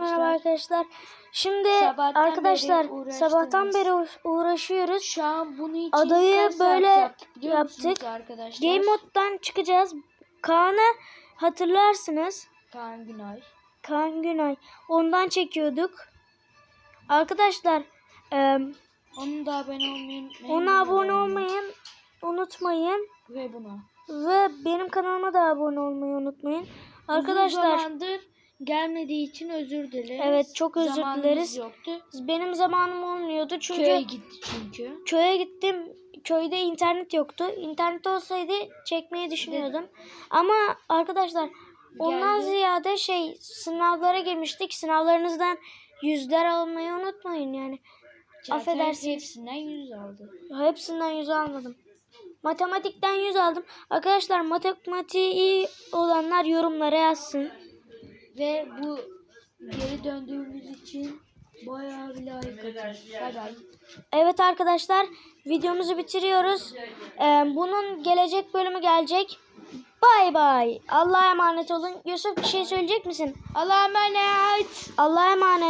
Merhaba arkadaşlar. Şimdi Sabahtan arkadaşlar beri sabahtan beri uğraş- uğraşıyoruz. Şu an bunu için Adayı böyle yaptık yaptık. arkadaşlar? Game moddan çıkacağız. Kaan'ı hatırlarsınız. Kaan Günay. Kaan Günay. Ondan çekiyorduk. Arkadaşlar e, Onun da abone olmayı unutmayın. ona abone olmayı unutmayın. Ve buna. Ve benim kanalıma da abone olmayı unutmayın. Arkadaşlar Uzun zamandır gelmediği için özür dileriz. Evet, çok özür Zamanımız dileriz. yoktu. benim zamanım olmuyordu. Çünkü Köye gitti çünkü. köye gittim. Köyde internet yoktu. İnternet olsaydı çekmeyi düşünüyordum. Ama arkadaşlar ondan Geldi. ziyade şey sınavlara girmiştik. Sınavlarınızdan yüzler almayı unutmayın yani. Zaten Affedersiniz. hepsinden yüz aldı. Hepsinden yüz almadım. Matematikten yüz aldım. Arkadaşlar matematiği iyi olanlar yorumlara yazsın. Ve bu geri döndüğümüz için bayağı bir bay. Evet arkadaşlar videomuzu bitiriyoruz. Ee, bunun gelecek bölümü gelecek. Bay bay. Allah'a emanet olun. Yusuf bir şey söyleyecek misin? Allah'a emanet. Allah'a emanet.